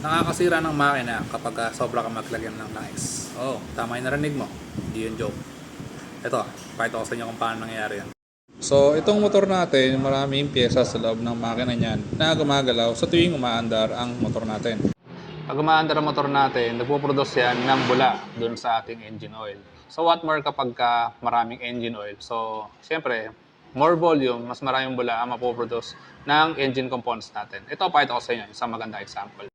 Nakakasira ng makina kapag ah, sobra ka maglagyan ng langis. Oo, oh, tama yung narinig mo. Hindi yun joke. Ito, pakita ko sa inyo kung paano nangyayari yan. So, itong motor natin, maraming pyesa sa loob ng makina niyan na gumagalaw sa tuwing umaandar ang motor natin. Pag umaandar ang motor natin, nagpo-produce yan ng bula dun sa ating engine oil. So, what more kapag ka maraming engine oil? So, siyempre, more volume, mas maraming bula ang mapoproduce ng engine components natin. Ito, pakita ko sa inyo, isang maganda example.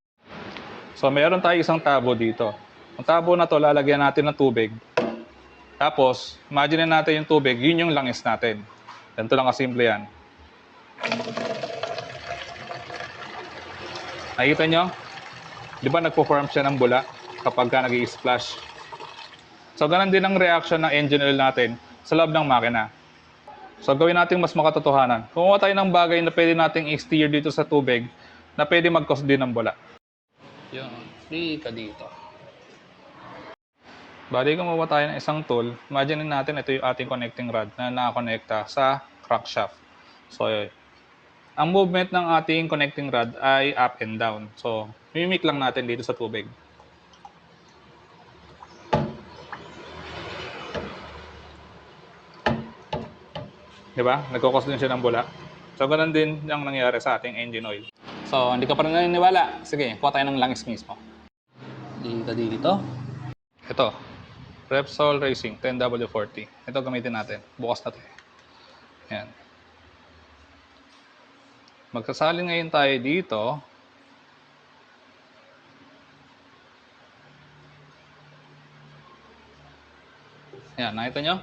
So, meron tayo isang tabo dito. Ang tabo na to, lalagyan natin ng tubig. Tapos, imagine natin yung tubig, yun yung langis natin. Ganito lang kasimple yan. Nakikita nyo? Di ba nagpo-form siya ng bula kapag ka nag splash So, ganun din ang reaction ng engine oil natin sa loob ng makina. So, gawin natin mas makatotohanan. Kumuha tayo ng bagay na pwede nating i-steer dito sa tubig na pwede mag-cause din ng bula. Yung, di ka dito. Bali, gumawa tayo ng isang tool. Imagine natin, ito yung ating connecting rod na nakakonekta sa crankshaft. So, yun. ang movement ng ating connecting rod ay up and down. So, mimic lang natin dito sa tubig. Di ba? Nagkakos din siya ng bula. So, ganun din ang nangyari sa ating engine oil. So, hindi ka pa rin naniniwala. Sige, kuha tayo ng langis mismo. Dito dito. Ito. Repsol Racing 10W40. Ito gamitin natin. Bukas na ito. eh. Yan. Magsasalin ngayon tayo dito. Yan, nakita nyo?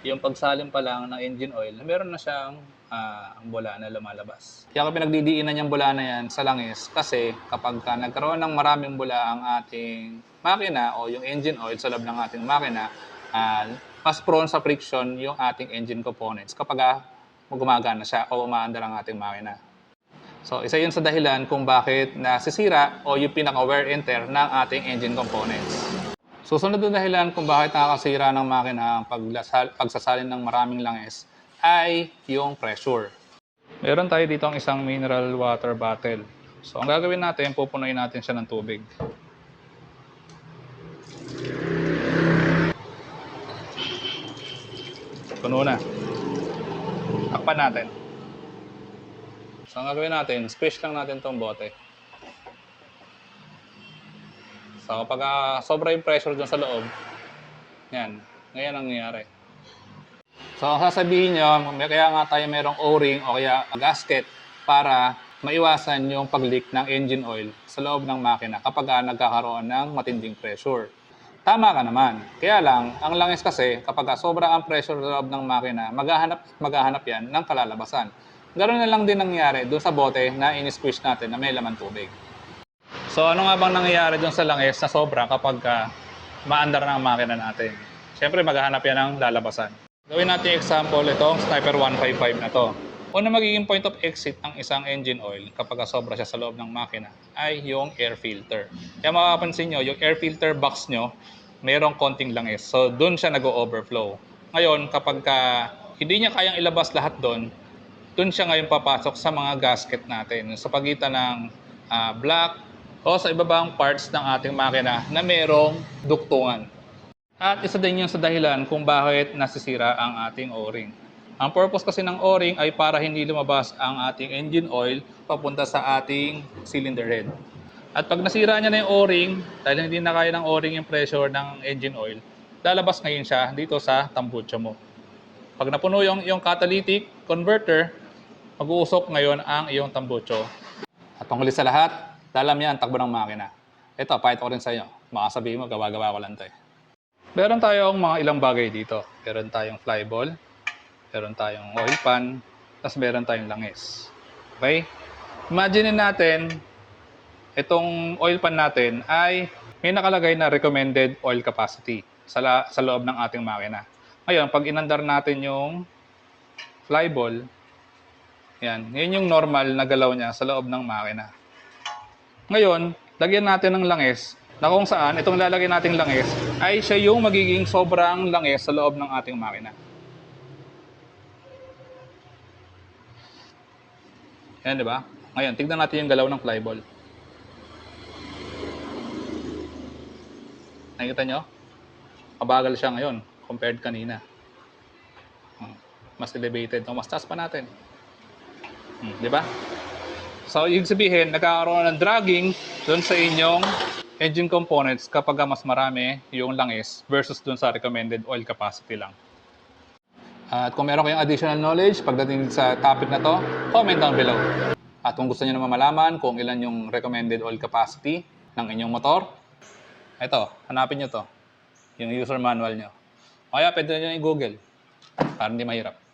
Yung pagsalim pa lang ng engine oil, meron na siyang ah, ang bula na lumalabas. Kaya ko pinagdidiinan yung bula na yan sa langis kasi kapag ka nagkaroon ng maraming bula ang ating makina o yung engine oil sa loob ng ating makina, ah, mas prone sa friction yung ating engine components kapag gumagana siya o umaandar ang ating makina. So, isa yun sa dahilan kung bakit nasisira o yung pinaka-wear and tear ng ating engine components. Susunod na dahilan kung bakit nakakasira ng makina ang pagsasalin ng maraming langis ay yung pressure. Meron tayo dito ang isang mineral water bottle. So, ang gagawin natin, pupunuin natin siya ng tubig. Puno na. Takpan natin. So, ang gagawin natin, squish lang natin tong bote. So, kapag ah, sobra yung pressure dyan sa loob, yan, ngayon ang nangyayari. So, ang sasabihin nyo, may- kaya nga tayo merong O-ring o kaya gasket para maiwasan yung pag-leak ng engine oil sa loob ng makina kapag ah, nagkakaroon ng matinding pressure. Tama ka naman. Kaya lang, ang langis kasi, kapag ah, sobra ang pressure sa loob ng makina, maghahanap, maghahanap yan ng kalalabasan. Ganoon na lang din nangyari doon sa bote na in-squish natin na may laman tubig. So ano nga bang nangyayari doon sa langis na sobra kapag uh, maandar na ang makina natin? Siyempre maghahanap yan ng lalabasan. Gawin natin example itong Sniper 155 na to. Una magiging point of exit ng isang engine oil kapag sobra siya sa loob ng makina ay yung air filter. Kaya makapansin nyo, yung air filter box nyo, mayroong konting langis. So doon siya nag-overflow. Ngayon, kapag ka hindi niya kayang ilabas lahat doon, doon siya ngayon papasok sa mga gasket natin sa pagitan ng ah, black o sa ibabang parts ng ating makina na merong duktungan. At isa din yun sa dahilan kung bakit nasisira ang ating O-ring. Ang purpose kasi ng O-ring ay para hindi lumabas ang ating engine oil papunta sa ating cylinder head. At pag nasira niya na yung O-ring, dahil hindi na kaya ng O-ring yung pressure ng engine oil, lalabas ngayon siya dito sa tambucho mo. Pag napuno yung, yung catalytic converter, mag-uusok ngayon ang iyong tambucho. At panghuli sa lahat, dalam yan ang takbo ng makina. Ito, pakita ko rin sa inyo. Baka sabihin mo, gawa-gawa ko lang ito eh. Meron tayong mga ilang bagay dito. Meron tayong flyball, meron tayong oil pan, tapos meron tayong langis. Okay? Imagine natin, itong oil pan natin ay may nakalagay na recommended oil capacity sa, la- sa loob ng ating makina. Ngayon, pag inandar natin yung flyball, yan, yan yung normal na galaw niya sa loob ng makina. Ngayon, lagyan natin ng langis na kung saan itong lalagyan nating langis ay siya yung magiging sobrang langis sa loob ng ating makina. Yan, di ba? Ngayon, tignan natin yung galaw ng flyball. Nakikita nyo? Mabagal siya ngayon compared kanina. Hmm. Mas elevated. No? Mas taas pa natin. Hmm, di ba? So, ibig sabihin, nagkakaroon ng dragging doon sa inyong engine components kapag mas marami yung langis versus doon sa recommended oil capacity lang. At kung meron kayong additional knowledge pagdating sa topic na to, comment down below. At kung gusto niyo naman malaman kung ilan yung recommended oil capacity ng inyong motor, ito, hanapin nyo to. Yung user manual nyo. O kaya pwede nyo i-google para hindi mahirap.